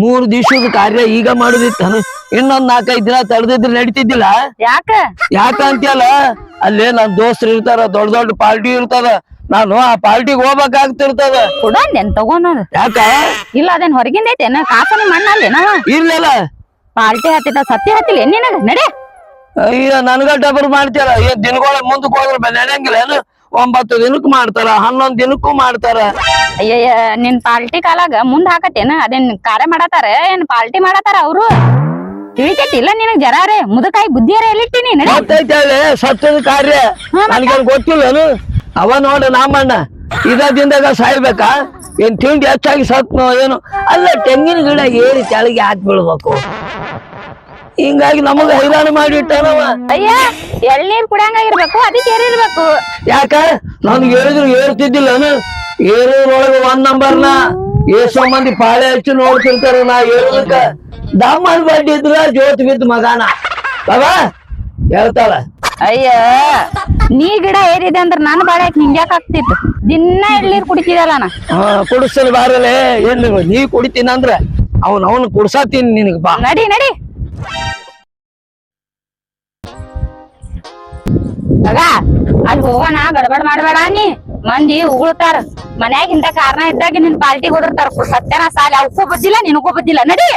ಮೂರ್ ದಿವಸದ ಕಾರ್ಯ ಈಗ ಮಾಡುದಿತ್ತು. ಇನ್ನೊಂದ್ ನಾಲ್ಕೈದ್ ದಿನ ತಡೆದಿದ್ರೆ ನಡೀತಿದ್ದಿಲ್ಲ? ಯಾಕ? ಯಾಕ ಅಂತೀಯಲ್ಲ? ಅಲ್ಲೇ ನನ್ ದೋಸ್ತರು ಇರ್ತಾರ ದೊಡ್ಡ ದೊಡ್ಡ ಪಾರ್ಟಿ ಇರ್ತದ ನಾನು ಆ ಪಾರ್ಟಿಗೆ ಹೋಗ್ಬೇಕಾಗ್ತಿರ್ತದ. ಕೊಡಂದೇನ್ ತಗೊಂಡ್ ಯಾಕ? ಇಲ್ಲ ಅದೇನ್ ಹೊರಗಿಂದ ಐತೇನ ಕಾಸನ ಮಣ್ಣಲ್ಲೇನ ಇರ್ಲಿಲ್ಲ. ಪಾರ್ಟಿ ಹತ್ತಿದ ಸತ್ಯ ಹತ್ತಿಲ್ಲ. ಏನ್ ನಿನಗ? ನಡೆ. ಅಯ್ಯ ನನ್ಗ ಡಬರ್ ಮಾಡ್ತೀರ ಏನ್ ದಿನಗಳ ಮುಂದಕ್ಕೆ ಹೋದ್ರೆ ನಡೆಯಂಗಿಲ್ಲ ಏನು? ಒಂಬತ್ತು ದಿನಕ್ಕೂ ಮಾಡ್ತಾರ ಹನ್ನೊಂದ್ ದಿನಕ್ಕೂ ಮಾಡ್ತಾರ. ಅಯ್ಯಯ್ಯ ನಿನ್ ಪಾಲ್ಟಿ ಕಾಲಾಗ ಮುಂದ್ ಹಾಕತ್ತೇನ? ಅದೇನ್ ಕಾರ್ಯ ಮಾಡತಾರ ಏನ್ ಪಾಲ್ಟಿ ಮಾಡತಾರ ಅವ್ರು? ತಿಳಿತೈತಿ ಇಲ್ಲ ನಿನಗ್ ಜರಾರೆ ಮುದಕಾಯಿ ಬುದ್ಧಿಯರ ಎಲ್ಲಿಟ್ಟಿ ನೀನ್ ಗೊತ್ತೈತೆ ಕಾರ್ಯ. ನನ್ಗೇನ್ ಗೊತ್ತಿಲ್ಲನು ಅವ ನೋಡ ನಾಮಣ್ಣ ಇದ ದಿನದಾಗ ಸಾಯ್ಬೇಕಾ? ಏನ್ ತಿಂಡಿ ಹೆಚ್ಚಾಗಿ ಸತ್ನೋ ಏನು? ಅಲ್ಲ ತೆಂಗಿನ ಗಿಡ ಏರಿ ಕೆಳಗೆ ಹಾಕಿ ಬೀಳ್ಬೇಕು ಹಿಂಗಾಗಿ ನಮಗ ಹೈರಾಣ ಮಾಡಿಟ್ಟಾನವ ಅಯ್ಯ ಎಳ್ನೀರ್ ಕುಡಿಯಂಗ ಇರ್ಬೇಕು ಅದಕ್ಕೆ ಏರಿರ್ಬೇಕು ಯಾಕ? ನಾನು ಹೇಳಿದ್ರು ಏರ್ತಿದ್ದಿಲ್ಲ ಏರೋದ್ರೊಳಗ ಒಂದ್ ನಂಬರ್ನ ಎಷ್ಟೋ ಮಂದಿ ಪಾಳೆ ಹಚ್ಚಿ ನೋಡ್ತಿರ್ತಾರ ನಾ ಏರೋದಕ್ಕ. ದಮ್ಮನ್ ಬಡ್ಡಿ ಇದ್ರ ಜೋತ್ ಬಿದ್ದ ಮಗಾನ. ಬಾಬಾ ಹೇಳ್ತಾಳ. ಅಯ್ಯ ನೀ ಗಿಡ ಏರಿದೆ ಅಂದ್ರ ನಾನು ಬಾಳ್ಯಾಕ ಹಿಂಗ್ಯಾಕ್ ಆಗ್ತಿತ್ತು ದಿನ ಎಳ್ನೀರ್ ಕುಡಿತಿದಲ್ಲ ನಾ. ಕುಡಿಸಲ್ ಬಾರಲೆ. ಏನ್? ನೀ ಕುಡಿತೀನಿ ಅಂದ್ರ ಅವ್ನ ಅವನು ಕುಡ್ಸಾತೀನಿ ನಿನಗೆ ಬಾ. ನಡಿ ನಡಿ. ಮಗ ಅಲ್ಲಿ ಹೋಗೋಣ ಗಡಬಡ ಮಾಡಬೇಡ ನೀ. ಮಂದಿ ಉಗುಳ್ತಾರ. ಮನ್ಯಾಗ ಇಂತ ಕಾರಣ ಇದ್ದಾಗ ನಿನ್ ಪಾಲ್ಟಿ ಹೊಡಿರ್ತಾರ. ಸತ್ಯನ ಸಾಲ. ಅವಕ್ಕೂ ಬದ್ದಿಲ್ಲ ನಿನಗೂ ಬದ್ದಿಲ್ಲ ನಡಿ.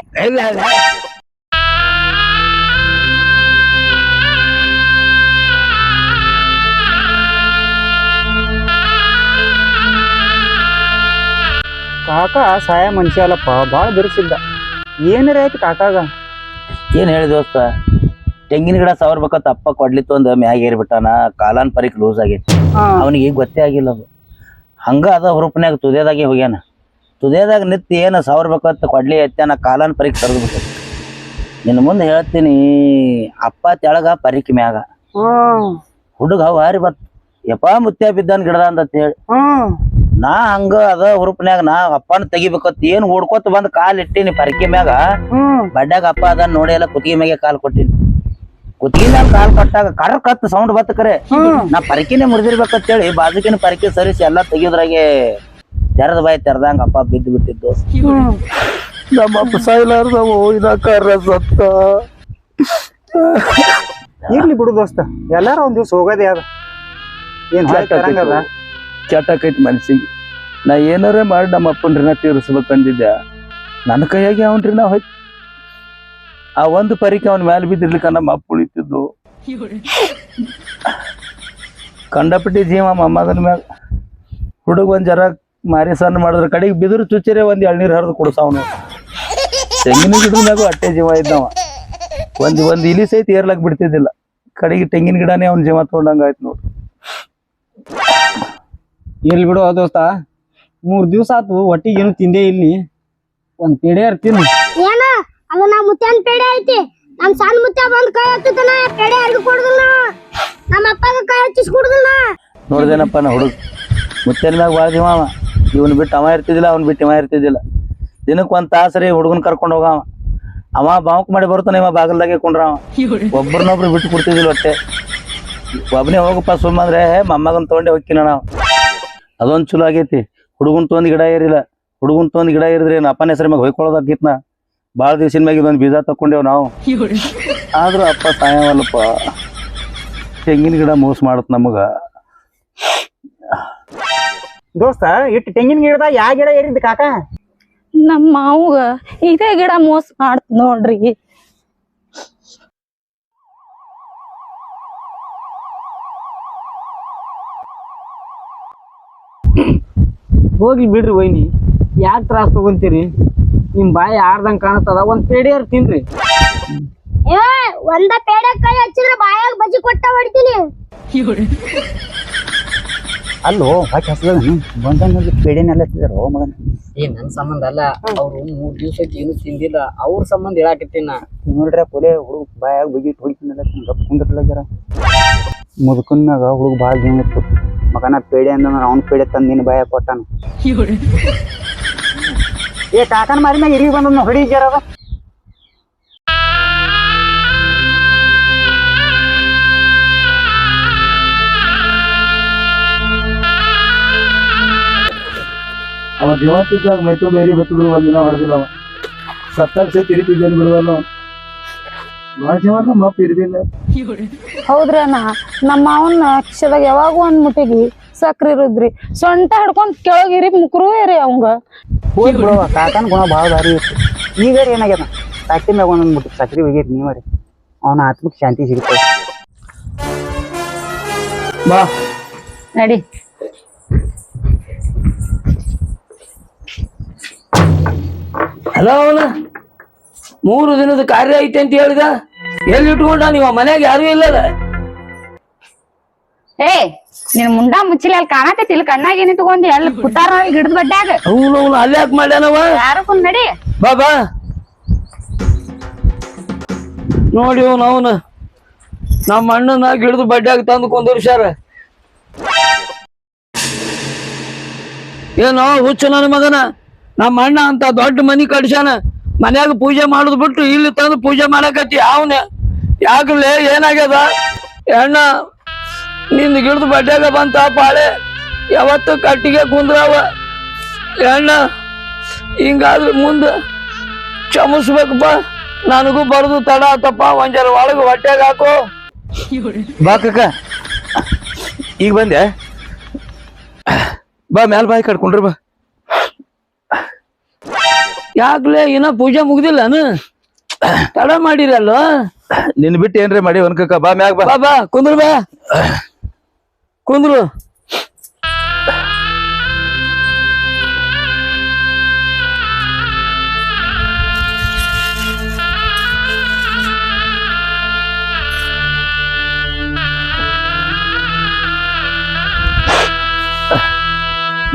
ಕಾಕ ಸಹಾಯ ಮನುಷ್ಯ ಅಲ್ಲಪ್ಪ. ಭಾಳ ಬಿರುಸಿದ್ದ. ಏನಾರ ಆಯ್ತು ಕಾಕಾಗ? ಏನ್ ಹೇಳಿ ದೋಸ್ತ? ತೆಂಗಿನ ಗಿಡ ಸವರ್ಬೇಕಂತ ಅಪ್ಪ ಕೊಡ್ಲಿತ್ತು ಅಂದ ಮ್ಯಾಗ ಏರ್ಬಿಟ್ಟಾನ ಕಾಲಾನ್ ಪರಿಕ್ ಲೂಸ್ ಆಗೈತಿ. ಅವನಿಗೆ ಗೊತ್ತೇ ಆಗಿಲ್ಲ ಅದು. ಹಂಗ ಅದ ಹುರುಪ್ನ್ಯಾಗ ತುದೇದಾಗೆ ಹೋಗ್ಯಾನ. ತುದೇದಾಗ ನಿತ್ತಿ ಏನು ಸವರ್ಬೇಕಂತ ಕೊಡ್ಲಿ ಎತ್ತಾನ ಕಾಲಾನ್ ಪರಿಕ್ ಸರಿದು ಬಿಟ್ಟ ನಿನ್ನ ಮುಂದೆ ಹೇಳ್ತೀನಿ ಅಪ್ಪ ತೆಳಗ ಪರಿಕ್ ಮ್ಯಾಗ. ಹುಡುಗ ಹಾರಿ ಬತ್ ಯಪ್ಪ ಮುತ್ಯ ಬಿದ್ದಾನ ಗಿಡದ ಅಂತ ಹೇಳಿ. ನಾ ಹಂಗ ಅದ ಹುರುಪ್ನ್ಯಾಗ ನಾ ಅಪ್ಪನ ತೆಗಿಬೇಕತ್ ಏನ್ ಹುಡ್ಕೋತ ಬಂದ್ ಕಾಲ್ ಇಟ್ಟಿನಿ ಪರಿಕೆ ಮ್ಯಾಗ. ಬಡ್ಡಾಗ ಅಪ್ಪ ಅದನ್ನ ನೋಡಿ ಎಲ್ಲ ಕುತ್ತಿಗೆ ಮ್ಯಾಗೆ ಕಾಲ್ ಕೊಟ್ಟಿನಿ. ಕುತ್ತಿಗೆ ಕಾಲ್ ಕಟ್ಟಾಗ ಕರ್ ಕತ್ ಸೌಂಡ್ ಬತ್ತ ಕರೆ. ನಾ ಪರಿಕಿನೇ ಮುರಿದಿರ್ಬೇಕಂತ ಹೇಳಿ ಬಾಜುಕಿನ ಪರಿಕೆ ಸರಿಸಿ ಎಲ್ಲಾ ತೆಗಿಯೋದ್ರಾಗೆ ತೆರೆದ ಬಾಯಿ ತೆರೆದಂಗ ಅಪ್ಪ ಬಿದ್ದು ಬಿಟ್ಟಿದ್ದು. ನಮ್ಮ ಅಪ್ಪ ಸಾಯ್ಲಾರ್ದವ ಇದಕ್ಕಾರ ಸತ್ತ. ಇರ್ಲಿ ಬಿಡು ದೋಸ್ತ ಎಲ್ಲಾರ ಒಂದ್ ದಿವ್ಸ ಹೋಗೋದೇ ಅದ. ಏನ್? ಕೆಟ್ಟಕೈತಿ ಮನ್ಸಿಗೆ. ನಾ ಏನಾರ ಮಾಡಿ ನಮ್ಮ ಅಪ್ಪನ ಋಣ ತೀರಿಸ್ಬೇಕಂದಿದ್ದೆ ನನ್ನ ಕೈಯಾಗಿ ಅವನ್ರಿ ನಾ ಹೋಯ್ತು. ಆ ಒಂದು ಪರಿಕೆ ಅವನ ಮ್ಯಾಲ ಬಿದ್ದಿರ್ಲಿಕ್ಕ ನಮ್ಮ ಅಪ್ಪ ಉಳಿತಿದ್ದು. ಕಂಡಪಟ್ಟಿ ಜೀವ ಮೊಮ್ಮಗನ ಮ್ಯಾಗ ಹುಡುಗ ಒಂದ್ ಜರ ಮಾರಿ ಸಣ್ಣ ಮಾಡಿದ್ರ ಕಡೆಗೆ ಬಿದಿರು ಚುಚ್ಚಿರೆ ಒಂದ್ ಎಳ್ನೀರ್ ಹರಿದು ಕುಡ್ಸಾವನು. ತೆಂಗಿನ ಗಿಡದ ಮ್ಯಾಗು ಅಟ್ಟೆ ಜೀವ ಇದ್ದವ. ಒಂದ್ ಒಂದ್ ಇಲಿ ಸಹಿತ ಏರ್ಲಕ್ ಬಿಡ್ತಿದ್ದಿಲ್ಲ. ಕಡೆಗೆ ತೆಂಗಿನ ಗಿಡನೇ ಅವ್ನ ಜೀವ ತಗೊಂಡಂಗ ಆಯ್ತು ನೋಡ್ರಿ ಎಲ್ಲಿ ಬಿಡು ದೋಸ್ತ. ಮೂರ್ ದಿವ್ಸ ಆತು ಒಟ್ಟಿಗೆ ಏನು ತಿಂದೇ ಇಲ್ಲಿ ಒಂದ್ ಪೇಡೆ ತಿನ್ನು ಅದು ನಾ ಮುತ್ಯಾನ್ ಪೇಡೆ ಐತಿ. ನಮ್ ಸಣ್ಣ ಮುತ್ಯ ಬಂದ್ ಕೈ ಹಚ್ಚುತ್ತಾನ ಪೇಡೆ ಯಾರಿಗೂ ಕೊಡುದಿಲ್ಲ. ನಮ್ಮ ಅಪ್ಪಗ ಕೈ ಹಚ್ಚಿಸ್ ಕೊಡುದಿಲ್ಲ. ನೋಡ್ದೇನಪ್ಪ ನಾ ಹುಡುಗ. ಮುತ್ತೇನ ಮ್ಯಾಗ ಇವನ್ ಬಿಟ್ಟು ಅವ ಇರ್ತಿದಿಲ್ಲ ಅವ್ನ್ ಬಿಟ್ಟು ಇವ ಇರ್ತಿದಿಲ್ಲ ದಿನಕ್ಕೆ ಒಂದ್ ತಾಸರಿ ಹುಡುಗನ್ ಕರ್ಕೊಂಡು ಹೋಗವ. ಅವ ಬಾಂಕ್ ಮಾಡಿ ಬರ್ತಾನೆ ಇವ ಬಾಗಲ್ದಾಗೆ ಕೊಂಡ್ರ ಅವ. ಒಬ್ರನ್ನೊಬ್ರು ಬಿಟ್ಟು ಕೊಡ್ತಿದ್ದಿಲ್ಲ ಒಟ್ಟೆ ಒಬ್ಬನೇ ಹೋಗಪ್ಪ ಸುಮ್ಮ ಅಂದ್ರೆ ಮೊಮ್ಮಗನ್ ತಗೊಂಡೆ ಹೋಗ್ಕಿನ ನಾವು ಅದೊಂದ್ ಚಲೋ ಆಗೈತಿ. ಹುಡುಗನ್ ತೊಂದ್ ಗಿಡ ಏರಿಲ್ಲ. ಹುಡುಗನ್ ತೊಂದ್ ಗಿಡ ಏರಿದ್ರೆ ಅಪ್ಪನ ಹೆಸರು ಮ್ಯಾಗ ಹೊಯ್ಕೊಳ್ಳೋದಾಕಿತ್ನ ಭಾಳ ದಿವ್ಸಿನ ಮ್ಯಾಗ ಇದೊಂದು ಬೀಜ ತಕೊಂಡೇವ್ ನಾವು. ಆದ್ರೂ ಅಪ್ಪ ಸಾಯವಲ್ಲಪ್ಪ ತೆಂಗಿನ ಗಿಡ ಮೋಸ ಮಾಡತ್ ನಮಗ. ದೋಸ್ತ ಇಟ್ಟು ತೆಂಗಿನ ಗಿಡದಾಗ ಯಾವ ಗಿಡ ಏರಿದ್ ಕಾಕ? ನಮ್ಮ ಮಾವಗ ಇದೇ ಗಿಡ ಮೋಸ ಮಾಡ್ತ ನೋಡ್ರಿ. ಹೋಗ್ಲಿ ಬಿಡ್ರಿ ವೈನಿ. ಯಾಕೆ ತ್ರಾಸ ತಗೊಂತೀರಿ? ನಿಮ್ ಬಾಯಿ ಆರ್ದಂಗ್ ಕಾಣಿಸ್ತದ ಒಂದ್ ಪೇಡಿಯರ್ ತಿನ್ರಿ. ಏ ಒಂದ ಪೇಡ ಕೈ ಹಚ್ಚಿದ್ರೆ ಬಾಯಾಗ ಬಜ್ಜಿ ಕೊಟ್ಟ ಹೊಡಿತೀನಿ. ಅಲ್ಲೋ ಹಾಕಿ ಹಸದ ಪೇಡೆನೆಲ್ಲ ತಿದಾರ ಮಗನ? ಏ ನನ್ ಸಂಬಂಧ ಅಲ್ಲ. ಅವ್ರು ಮೂರ್ ದಿವಸ ಏನು ತಿಂದಿಲ್ಲ. ಅವ್ರ ಸಂಬಂಧ ಹೇಳಾಕತ್ತೀನಿ ನೋಡ್ರಿ ಪೊಲೆ ಹುಡುಗ ಬಾಯಾಗ ಬಗಿ ಹೊಡಿತಿನಲ್ಲ ಜರ ಮುದುಕನ್ ಮ್ಯಾಗ ಹುಡುಗ ಭಾಳ ಜೀವನ ಇತ್ತು. ಮಗನ ಪೇಡೆ ಅಂದ್ರೆ ಅವ್ನ ಪೇಡೆ ತಂದ್ ನಿನ್ನ ಬಾಯಾಗ ಕೊಟ್ಟಾನ. ಏ ಕಾಕನ ಮಾರಿ ಮ್ಯಾಗ ಇರಿಗೆ ಬಂದ ಹೊಡಿ ಜರದ ಅವ ಜೀವಂತಿದ್ದಾಗ ಮೈತು ಬೇರೆ ಬೆತ್ತದ್ರು ಒಂದಿನ ಹೊಡೆದಿಲ್ಲ ಅವ. ಸತ್ತಾಗ ತಿರುಪಿದ್ದೇನೆ ಬಿಡುವಲ್ಲ ಭಾಳ ಜೀವನ ನಮ್ಮ ಅಪ್ಪ ಇರ್ದಿಲ್ಲ ಹೌದ್ರಣ್ಣ ನಮ್ಮ ಮಾವನ ಕಿಶದಾಗ ಯಾವಾಗೂ ಒಂದ್ ಮುಟ್ಟಿಗಿ ಸಕ್ರಿ ಇರುದ್ರಿ. ಸೊಂಟ ಹಿಡ್ಕೊಂಡ್ ಕೆಳಗಿರಿ ಮುಕ್ರು ರೀ ಅವಂಗ. ಹೋಗಿ ಬಿಡವ ಕಾಕನ ಗುಣ ಭಾಳ ಭಾರಿ ಇತ್ತು. ಈಗ ರೀ ಏನಾಗ್ಯದ? ಸಾಕಿ ಮ್ಯಾಗ ಒಂದೊಂದು ಸಕ್ರಿ ಹೋಗಿರಿ ನೀವ ರೀ. ಅವನ ಆತ್ಮಕ್ಕೆ ಶಾಂತಿ ಸಿಗುತ್ತೆ. ಬಾ. ನಡಿ. ಹಲೋ ಅವನ. ಮೂರು ದಿನದ ಕಾರ್ಯ ಐತೆ ಅಂತ ಹೇಳಿದ? ಎಲ್ಲಿ ಇಟ್ಕೊಂಡ ನೀವ? ಮನ್ಯಾಗ ಯಾರು ಇಲ್ಲದ? ಏ ನಿನ್ ಮುಂಡ ಮುಚ್ಚಿಲ್ಲ ಅಲ್ಲಿ ಕಾಣತೈತಿ ಇಲ್ಲಿ ಕಣ್ಣಾಗ ಏನ್ ಇಟ್ಕೊಂಡಿ ಅಲ್ಲಿ ಪುಟ್ಟಾರ ಗಿಡದ ಬಡ್ಡ್ಯಾಗ ಅವನು ಅವನು ಅಲ್ಲಿ ಯಾಕೆ ಮಾಡ್ಯಾನವ? ಯಾರು ಕುಂದ್ ನಡಿ ಬಾ ಬಾ. ನೋಡಿ ಅವನು ಅವನು. ನಮ್ಮ ಅಣ್ಣನ ಗಿಡದ ಬಡ್ಡ್ಯಾಗ ತಂದು ಕುಂದಿರ್ಸ್ಯಾರ. ಏನೋ ಹುಚ್ಚು ನನ್ನ ಮಗನ. ನಮ್ಮ ಅಣ್ಣ ಅಂತ ದೊಡ್ಡ ಮನಿ ಕಡ್ಸ್ಯಾನ ಮನ್ಯಾಗ ಪೂಜೆ ಮಾಡುದ್ ಬಿಟ್ಟು ಇಲ್ಲಿ ತಂದು ಪೂಜೆ ಮಾಡಕತ್ತಿ ಅವನ. ಯಾಕಲೇ ಏನಾಗ್ಯದ? ಅಣ್ಣ ನಿಂದ ಗಿಡದ ಬಡ್ಡ್ಯಾಗ ಬಂತ ಪಾಳೆ? ಯಾವತ್ತು ಕಟ್ಟಿಗೆ ಕುಂದ್ರವ. ಹೆಣ್ಣ ಹಿಂಗಾದ್ರೆ ಮುಂದೆ ಕ್ಷಮಿಸ್ಬೇಕಪ್ಪ ನನಗೂ ಬರದು ತಡ ಆತಪ್ಪ ಒಂಜರ ಜರ ಒಳಗೆ ಹೊಟ್ಟೆಗೆ ಹಾಕೋ. ಬಾ ಕಕ್ಕ ಈಗ ಬಂದೆ. ಬಾ ಮ್ಯಾಲ ಬಾಯಿ ಕಟ್ಕೊಂಡ್ರಿ ಬಾ. ಯಾಕ್ಲೆ ಇನ್ನ ಪೂಜೆ ಮುಗ್ದಿಲ್ಲನು ತಡ ಮಾಡಿರಲ್ವ? ನಿನ್ ಬಿಟ್ಟು ಏನ್ರಿ ಮಾಡಿ ಒನ್ಕಕ್ಕ ಬಾ ಮ್ಯಾಗ ಬಾ ಬಾ ಕುಂದ್ರು ಬಾ. ಕುಂದ್ರು.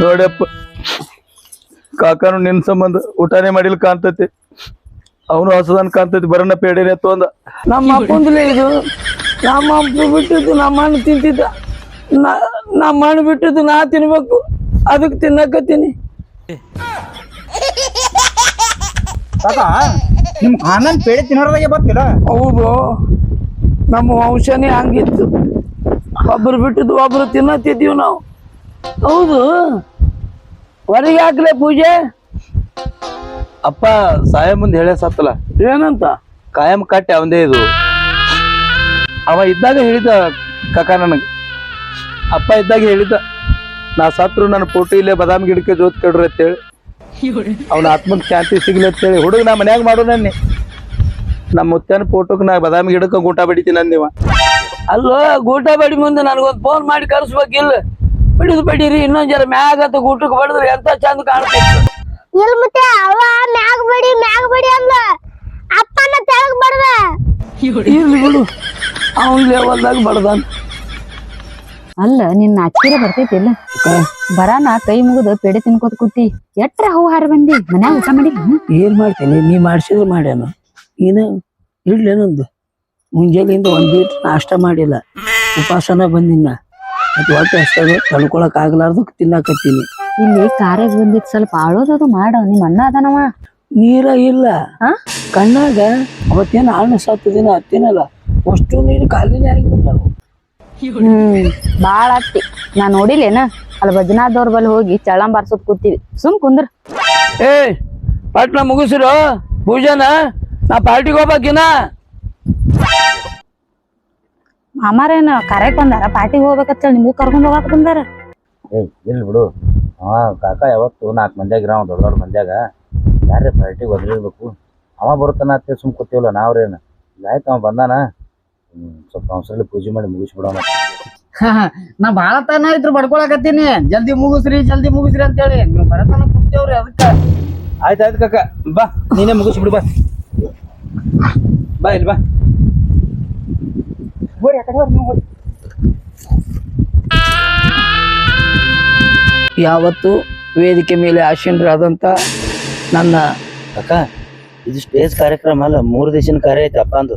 ನೋಡಪ್ಪ ಕಾಕನು ನಿನ್ ಸಂಬಂಧ ಊಟನೇ ಮಾಡಿಲ್ ಕಾಣ್ತೈತಿ. ಅವನು ಹಸದನ್ ಕಾಣ್ತೈತಿ ಬರನ ಪೇಡಿನೇ ತೊಂದ. ನಮ್ಮ ಅಪ್ಪಂದ್ಲೇ ಇದು ನಮ್ಮ ಅಪ್ಪ ಬಿಟ್ಟಿದ್ದು ನಮ್ಮ ಅಣ್ಣ ತಿಂತಿದ್ದ. ನಾ- ನಮ್ಮ ಮಣ್ಣು ಬಿಟ್ಟಿದ್ದು ನಾ ತಿನ್ಬೇಕು. ಅದಕ್ಕೆ ತಿನ್ನಕತ್ತೀನಿ. ಕಾಕ ನಿಮ್ ಆನಂದ್ ಪೇಡೆ ತಿನ್ನೋದಾಗೆ ಬರ್ತಿಲ್ಲ? ಹೌದು. ನಮ್ಮ ವಂಶನೇ ಹಂಗಿತ್ತು. ಒಬ್ರು ಬಿಟ್ಟಿದ್ದು ಒಬ್ರು ತಿನ್ನತ್ತಿದ್ದೀವಿ ನಾವು. ಹೌದು. ಹೊರಗೆ ಹಾಕ್ಲೆ ಪೂಜೆ? ಅಪ್ಪ ಸಾಯ ಮುಂದೆ ಹೇಳೇ ಸತ್ತಲ್ಲ? ಏನಂತ? ಕಾಯಂ ಕಟ್ಟೆ ಅವಂದೇ ಇದು. ಅವ ಇದ್ದಾಗ ಹೇಳಿದ ಕಕ್ಕ ನನಗೆ. ಅಪ್ಪ ಇದ್ದಾಗ ಹೇಳಿದ ನಾ ಸತ್ರು ನನ್ನ ಫೋಟೋ ಇಲ್ಲೇ ಬಾದಾಮಿ ಗಿಡಕ್ಕೆ ಜೋತ್ ಕೇಳ್ರಿ ಅಂತೇಳಿ. ಅವನ ಆತ್ಮಕ್ಕೆ ಶಾಂತಿ ಸಿಗ್ಲಿ ಅಂತೇಳಿ. ಹುಡುಗ ನಾ ಮನ್ಯಾಗ ಮಾಡು ನನ್ನಿ. ನಮ್ಮ ಮುತ್ತನ ಫೋಟೋಕ್ ನಾ ಬಾದಾಮಿ ಗಿಡಕ್ಕೆ ಗೂಟ ಬಡಿತೀನಿ ಅಂದಿವ. ಅಲ್ಲೋ ಗೂಟ ಬಡಿ ಮುಂದೆ ನನಗೊಂದು ಫೋನ್ ಮಾಡಿ ಕರ್ಸ್ಬೇಕಿಲ್ಲ. ಬಿಡಿದು ಬಡೀರಿ ಇನ್ನೊಂದ್ ಜರ ಅಂತ ಗೂಟಕ್ಕೆ ಬಡಿದ್ರೆ ಎಂತ ಚಂದ ಕಾಣ್ತಿತ್ತು ಇಲ್ ಮುತ್ತೆ ಅವ ಮ್ಯಾಗ್ ಬಡಿ ಮ್ಯಾಗ್ ಬಡಿ ಅಂದ ಅಪ್ಪನ ತೆಳಗ್ ಬಡದ. ಇರ್ಲಿ ಬಿಡು. ಅವನ್ ಲೆವೆಲ್ದಾಗ ಬಡ್ದಾನ. ಅಲ್ಲ ನಿನ್ ನಾಚಿಕೆ ಬರ್ತೈತಿಲ್ಲ. ಬರಾನ ಕೈ ಮುಗಿದು ಪೇಡೆ ತಿನ್ಕೋತ ಕೂತಿ. ಎಟ್ರ ಹೂ ಹಾರ ಬಂದಿ? ಮನ್ಯಾಗ ಊಟ ಮಾಡಿ? ಏನ್ ಮಾಡ್ತೇನೆ? ನೀ ಮಾಡ್ಸಿದ್ರೆ ಮಾಡ್ಯಾನ. ಏನು ಇಡ್ಲೇನೊಂದು ಮುಂಜಾನೆಯಿಂದ ಒಂದ್ ಬೀಟ್ ನಾಷ್ಟ ಮಾಡಿಲ್ಲ. ಉಪವಾಸನ ಬಂದಿನ ಅದು ಹೊಟ್ಟೆ ಅಷ್ಟದ ತಡ್ಕೊಳಕ್ ಆಗ್ಲಾರ್ದು ತಿನ್ನಾಕತ್ತೀನಿ. ಇಲ್ಲಿ ಕಾರ್ಯ ಬಂದಿದ್ ಸ್ವಲ್ಪ ಆಳೋದದು ಮಾಡ. ನಿಮ್ ಅಣ್ಣ ಅದನವ. ನೀರ ಇಲ್ಲ? ಕಣ್ಣಾಗ ಅವತ್ತೇನು ಆಳ್ನ ಸತ್ತು ದಿನ ಹತ್ತಿನಲ್ಲ ಅಷ್ಟು ನೀರು ಆಗಿ ಆಗಿಬಿಟ್ಟವು ಹ್ಮ್ ಬಾಳ ಅತ್ತಿ ನಾ ನೋಡಿಲ್ಲೇನ? ಅಲ್ಲಿ ಭಜನಾದವ್ರ ಬಲ್ಲಿ ಹೋಗಿ ಚಳಂ ಬಾರ್ಸೋದ್ ಕೂತಿದ್ವಿ. ಸುಮ್ ಕುಂದ್ರ. ಏ ಪಟ್ನ ಮುಗಿಸಿರು? ಪೂಜಾನ? ನಾ ಪಾರ್ಟಿಗೆ ಹೋಗ್ಬೇಕಿನ ಮಾಮಾರೇನ ಕರೆ ಬಂದಾರ ಪಾರ್ಟಿಗೆ ಹೋಗ್ಬೇಕಂತ ನಿಮ್ಗೂ ಕರ್ಕೊಂಡ್ ಹೋಗಾಕ ಬಂದಾರ? ಏಯ್ ಇಲ್ಲಿ ಬಿಡು. ಅವ ಕಾಕ ಯಾವತ್ತು ನಾಲ್ಕು ಮಂದ್ಯಾಗ ಇರೋ ದೊಡ್ಡ ದೊಡ್ಡ ಮಂದ್ಯಾಗ. ಯಾರೇ ಪಾರ್ಟಿಗೆ ಒದರಿರ್ಬೇಕು? ಅವ ಬರುತ್ತಾನ ಅತ್ತೆ ಸುಮ್ ಕೂತೀವಲ್ಲ ನಾವ್ರೇನು? ಆಯ್ತು ಅವ ಬಂದಾನ? ಸ್ವಲ್ಪ ಅವಸರಲ್ಲಿ ಪೂಜೆ ಮಾಡಿ ಮುಗಿಸ್ಬಿಡೋಣ. ನಾ ಬಾಳ ತನ ಇದ್ರು ಬಡ್ಕೊಳಕತ್ತೀನಿ. ಜಲ್ದಿ ಮುಗಿಸ್ರಿ ಜಲ್ದಿ ಮುಗಿಸ್ರಿ ಅಂತೇಳಿ. ನೀವು ಬರತನ ಕೂತೇವ್ರಿ ಅದಕ್ಕ. ಆಯ್ತು ಆಯ್ತು ಕಾಕ. ಬಾ ನೀನೇ ಮುಗಿಸ್ಬಿಡು ಬಾ. ಬಾ ಇಲ್ಲಿ ಬಾ. ಹೋರಿ ಆ ಕಡೆ ಹೋರಿ ನೀವು ಹೋರಿ. ಯಾವತ್ತು ವೇದಿಕೆ ಮೇಲೆ ಆಶೀನರಾದಂಥ ನನ್ನ ಕಾಕ ಇದು ಸ್ಟೇಜ್ ಕಾರ್ಯಕ್ರಮ ಅಲ್ಲ, ಮೂರು ದಿವಸಿನ ಕಾರ್ಯ ಅಪ್ಪ ಅಂದು.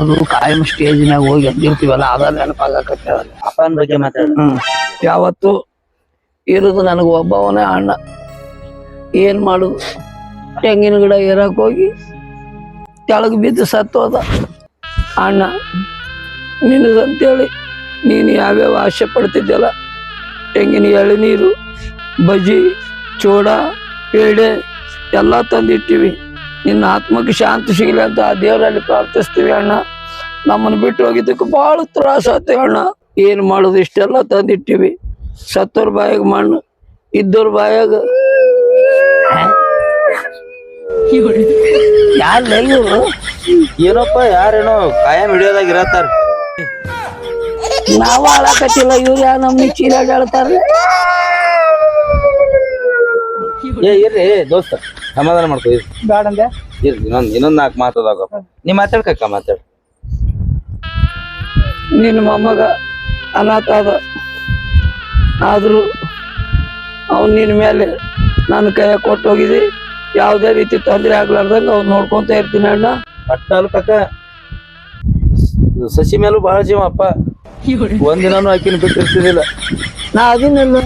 ಅದು ಕಾಯಂ ಸ್ಟೇಜ್ನಾಗ ಹೋಗಿ ಎದ್ದಿರ್ತೀವಲ್ಲ ಅದ ನೆನಪಾಗಕತ್ತೇವಲ್ಲ ಅಪ್ಪನ ಬಗ್ಗೆ ಮಾತಾಡ. ಯಾವತ್ತು ಇರೋದು ನನಗೆ ಒಬ್ಬವನೇ ಅಣ್ಣ. ಏನ್ ಮಾಡುದು? ತೆಂಗಿನ ಗಿಡ ಏರಕ್ ಹೋಗಿ ಕೆಳಗೆ ಬಿದ್ದು ಸತ್ತೋದ. ಅಣ್ಣ, ನಿನಗಂತೇಳಿ ನೀನು ಯಾವ್ಯಾವ ಆಸೆ ಪಡ್ತಿದ್ದಲ್ಲ ತೆಂಗಿನ ಎಳನೀರು ಬಜ್ಜಿ, ಚೂಡ, ಪೇಡೆ ಎಲ್ಲ ತಂದಿಟ್ಟಿವಿ. ನಿನ್ನ ಆತ್ಮಕ್ಕೆ ಶಾಂತಿ ಸಿಗಲಿ ಅಂತ ಆ ದೇವರಲ್ಲಿ ಪ್ರಾರ್ಥಿಸ್ತೀವಿ ಅಣ್ಣ. ನಮ್ಮನ್ನು ಬಿಟ್ಟು ಹೋಗಿದ್ದಕ್ಕೆ ಭಾಳ ತ್ರಾಸ ಆಗ್ತೇವೆ ಅಣ್ಣ. ಏನು ಮಾಡೋದು ಇಷ್ಟೆಲ್ಲ ತಂದಿಟ್ಟಿವಿ. ಸತ್ತೋರ್ ಬಾಯಾಗ ಮಣ್ಣು ಇದ್ದೋರ್ ಬಾಯಾಗ. ಯಾರು ಇವರು? ಏನಪ್ಪ ಯಾರೇನೋ ಕಾಯಂ ಹಿಡಿಯೋದಾಗ ಇರತ್ತಾರ? ನಾವು ಹಾಳಾಕತ್ತಿಲ್ಲ ಇವ್ರು ಯಾರು ನಮ್ಮ ಚೀಲಾಗ ಹೇಳ್ತಾರ ಏ ಇರ್ರಿ ದೋಸ್ತ ಸಮಾಧಾನ ಮಾಡ್ಕೋ ಇರ್ರಿ. ಬ್ಯಾಡಂದೆ ಇರ್ರಿ ಇನ್ನೊಂದ್ ಇನ್ನೊಂದ್ ನಾಲ್ಕು ಮಾತದಾಗ ನೀ ಮಾತಾಡ್ಕಕ್ಕ ಮಾತಾಡ್. ನಿನ್ನ ಮೊಮ್ಮಗ ಅನಾಥ ಅದ ಆದರೂ ಅವ್ನು ನಿನ್ನ ಮೇಲೆ ನನ್ನ ಕೈ ಕೊಟ್ಟು ಹೋಗಿದಿ ಯಾವುದೇ ರೀತಿ ತೊಂದರೆ ಆಗ್ಲಾರ್ದಂಗ ಅವ್ನು ನೋಡ್ಕೊಂತ ಇರ್ತೀನಿ ಅಣ್ಣ. ಪಟ್ಟ ಕಕ್ಕ ಸಸಿ ಮೇಲೂ ಬಹಳ ಜೀವ ಅಪ್ಪ. ಒಂದಿನಾನು ಆಕಿನ ಬಿಟ್ಟಿರ್ತಿದಿಲ್ಲ ನಾ ಅದನ್ನೆಲ್ಲ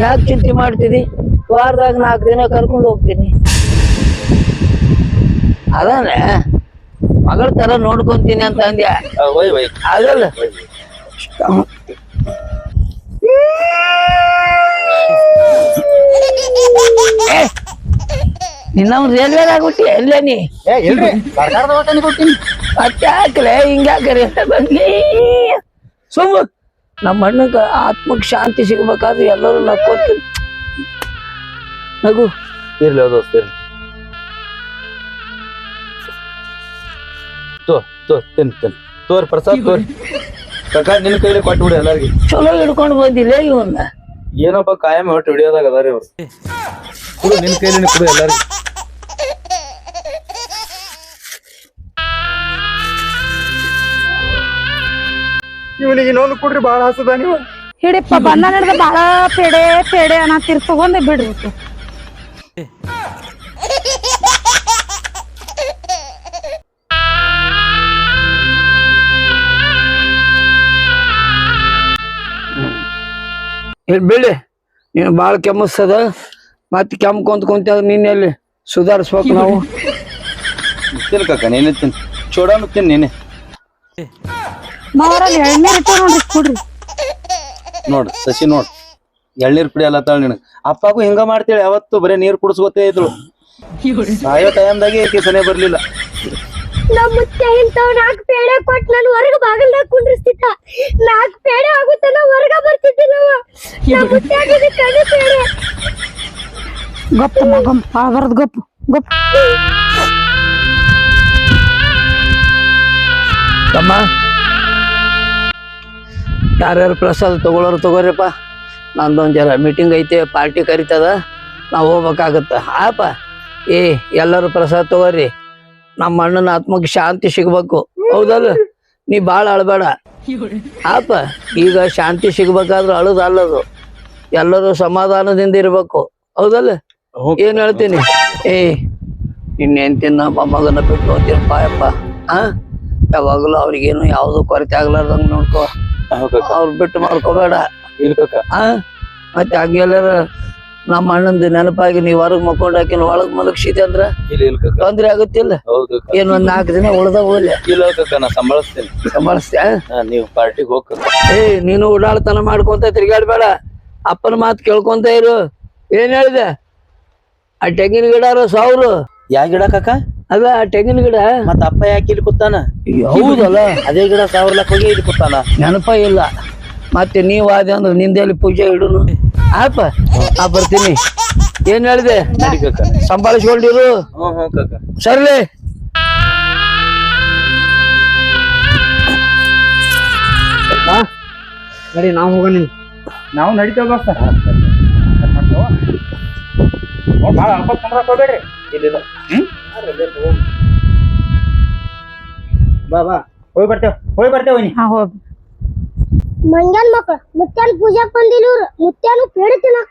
ಯಾಕೆ ಚಿಂತೆ ಮಾಡ್ತೀನಿ ವಾರದಾಗ ನಾಲ್ಕು ದಿನ ಕರ್ಕೊಂಡು ಹೋಗ್ತೀನಿ. ಅದಾನೆ? ಮಗಳ ತರ ನೋಡ್ಕೊಂತೀನಿ ಅಂತ ಅಂದ್ಯ? ಆಗಲ್ಲ ನಿನ್ನ ರೈಲ್ವೆದಾಗ ಹುಟ್ಟಿ ಎಲ್ಲ ನೀ? ಸರ್ಕಾರದ ದವಾಖಾನೆ ಕೊಡ್ತೀನಿ ಮತ್ತೆ ಹಾಕಲೆ ಹಿಂಗ್ಯಾಕರೆ ಅಂತ ಬಂದ್ಲಿ? ಸುಮ್ಮ ನಮ್ಮ ಅಣ್ಣಗ ಆತ್ಮಕ್ ಶಾಂತಿ ಸಿಗ್ಬೇಕಾದ್ರೆ ಎಲ್ಲರೂ ನಕ್ಕೋತೀನಿ. ನಗು. ಇರ್ಲಿ ದೋಸ್ತ ಇರ್ಲಿ. ತೋ ತೋ ತಿನ್ ತಿನ್. ತೋರಿ ಪ್ರಸಾದ್ ತೋರ್. ಕಕ್ಕ ನಿನ್ ಕೈಲಿ ಕೊಟ್ಟು ಬಿಡಿ ಎಲ್ಲಾರ್ಗಿ. ಚಲೋ ಹಿಡ್ಕೊಂಡು ಬಂದಿಲ್ಲ ಇವನ್ನ ಏನಪ್ಪ ಕಾಯಂ ಹೊಟ್ಟು ಹಿಡಿಯೋದಾಗ ಅದಾರಿ ಅವ್ರು. ಕುಡು ನಿನ್ ಕೈಲಿ ಕುಡು ಎಲ್ಲಾರ್ಗಿ. ಇವನಿಗೆ ಇನ್ನೊಂದು ಕೊಡ್ರಿ ಬಹಳ ಹಸದ ನೀವು. ಹಿಡಿಪ್ಪ ಬಂದ ನಡೆದ ಬಾಳ ಪೇಡೆ ಪೇಡೆ ಅನ್ನತ್ತಿರ್ ತಗೊಂಡೆ ಬಿಡ್ರಿ ಬೀಳಿ ನೀನು ಭಾಳ ಕೆಮ್ಮಸ್ತದ ಮತ್ತೆ ಕೆಮ್ಮ ಕುಂತ ನಿನ್ನೆಲ್ಲಿ ಸುಧಾರಿಸ್ಬೇಕು ನಾವು. ಕಾಕ ನೀನೆ ತಿನ್. ಚೋಡಾನು ತಿನ್ ನೀನೆ. ಮಾವರಲ್ಲಿ ಎಳ್ನೀರ್ ಇಟ್ಟ ನೋಡ್ರಿ ಕುಡ್ರಿ. ನೋಡ್ ಸಸಿ ನೋಡ್. ಎಳ್ನೀರ್ ಕುಡಿಯಲ್ಲ ತಾಳ ನಿನಗ. ಅಪ್ಪಗೂ ಹಿಂಗ ಮಾಡ್ತೇಳಿ ಯಾವತ್ತು ಬರೇ ನೀರ್ ಕುಡಿಸ್ಕೊತೇ ಇದ್ರು ಸಾಯೋ ಟೈಮ್ದಾಗೆ ಈಕೆ ಸನೆ ಬರ್ಲಿಲ್ಲ. ನಮ್ಮ ಮುತ್ತೆ ಇಂಥವ್ ನಾಲ್ಕು ಪೇಡೆ ಕೊಟ್ಟು ನಾನು ಹೊರಗೆ ಬಾಗಲ್ದಾಗ ಕುಂಡ್ರಿಸ್ತಿದ್ದ ನಾಲ್ಕು ಪೇಡೆ ಆಗುತ್ತನ ಹೊರಗ ಬರ್ತಿದ್ದೆ ನಾವು. ಮುತ್ತೆ ಆಗಿದ್ದು ಕಣ್ಣು ಪೇಡೆ. ತಮ್ಮ ಯಾರ್ಯಾರು ಪ್ರಸಾದ ತಗೊಳ್ಳೋರು ತಗೋರಿಪ್ಪ. ನಂದೊಂದು ಜರ ಮೀಟಿಂಗ್ ಐತೆ ಪಾರ್ಟಿ ಕರಿತದ ನಾವು ಹೋಗ್ಬೇಕಾಗತ್ತ. ಆಪ ಏ ಎಲ್ಲರೂ ಪ್ರಸಾದ ತಗೋರಿ. ನಮ್ಮ ಅಣ್ಣನ ಆತ್ಮಕ್ಕೆ ಶಾಂತಿ ಸಿಗ್ಬೇಕು. ಹೌದಲ್ಲ? ನೀ ಬಾಳ ಅಳಬೇಡ. ಆಪ ಈಗ ಶಾಂತಿ ಸಿಗ್ಬೇಕಾದ್ರೆ ಅಳದು ಅಲ್ಲದು ಎಲ್ಲರೂ ಸಮಾಧಾನದಿಂದ ಇರ್ಬೇಕು. ಹೌದಲ್ಲ? ಏನ್ ಹೇಳ್ತೀನಿ? ಏ ಇನ್ನೇನ್ ತಿನ್ನ ಮಗನ ಬಿಟ್ಟು ಹೋಗ್ತೀರಪ್ಪ ಯಪ್ಪ ಆ? ಯಾವಾಗಲೂ ಅವ್ರಿಗೇನು ಯಾವ್ದು ಕೊರತೆ ಆಗ್ಲಾರ್ದಂಗ ನೋಡ್ಕೋ. ಅವ್ರ ಬಿಟ್ಟು ಮಾಡ್ಕೋಬೇಡ. ಮತ್ತೆ ಹಂಗೆಲ್ಲರ ನಮ್ಮ ಅಣ್ಣಂದು ನೆನಪಾಗಿ ನೀವ್ ಹೊರಗ್ ಮಕ್ಕೊಂಡಾಕಿನ ಒಳಗ್ ಮಲಗಿಸಿದೆ ಅಂದ್ರ ತೊಂದ್ರೆ ಆಗುತ್ತಿಲ್ಲ. ಏನ್ ಒಂದ್ ನಾಲ್ಕು ದಿನ ಉಳ್ದ ಹೋಗ್ಲಿ. ಇಲ್ಲ ಕಕ್ಕ ನಾ ಸಂಭಾಳಿಸ್ತೇನೆ. ಸಂಭಾಳಿಸ್ತ್ಯಾ? ಹಾ, ನೀವು ಪಾರ್ಟಿಗೆ ಹೋಗ ಏ ನೀನು ಉಡಾಳತನ ಮಾಡ್ಕೊಂತ ತಿರ್ಗಾಡ್ಬೇಡ ಅಪ್ಪನ ಮಾತು ಕೇಳ್ಕೊಂತ ಇರು. ಏನ್ ಹೇಳಿದೆ? ಆ ತೆಂಗಿನ ಗಿಡ ಸಾವಿರ. ಯಾ ಗಿಡ ಕಾಕ? ಅದ ಆ ತೆಂಗಿನ ಗಿಡ. ಮತ್ತ ಅಪ್ಪ ಯಾಕೆ ಇಲ್ಲಿ ಕೂತಾನ? ಹೌದಲ್ಲ. ಅದೇ ಗಿಡ ಸಾವಿರ ಹೋಗಿ ಇಲ್ಲಿ ಕೂತಾನ? ನೆನಪ ಇಲ್ಲ. ಮತ್ತೆ ನೀವ್ ಆದೆ ಅಂದ್ರೆ ನಿಂದೆಲ್ಲಿ ಪೂಜೆ ಇಡುನು. ಆಪ ನಾ ಬರ್ತೀನಿ. ಏನ್ ಹೇಳಿದೆ? ಸಂಭಾಳಿಸ್ಕೊಂಡಿರು? ಸರ್ಲೆ. ನಡಿ ನಾವು ಹೋಗೋಣ ನಾವು ನಡಿತೇವೆ ದೋಸ್ತ ಭಾಳ ಹೋಗ್ಬೇಡ್ರಿ ಬಾ ಬಾ. ಹೋಗಿ ಬರ್ತೇವೆ ಹೋಗಿ ಬರ್ತೇವೆ ನೀ ಹಾ ಹೋಗ್. ಮಂಗ್ಯಾನ್ ಮಕ್ಳು ಮುತ್ಯಾನ್ ಪೂಜಾಕ್ ಬಂದಿಲ್ಲ ಇವ್ರು. ಮುತ್ಯಾನು ಪೇಡ ತಿನ್ನಕ್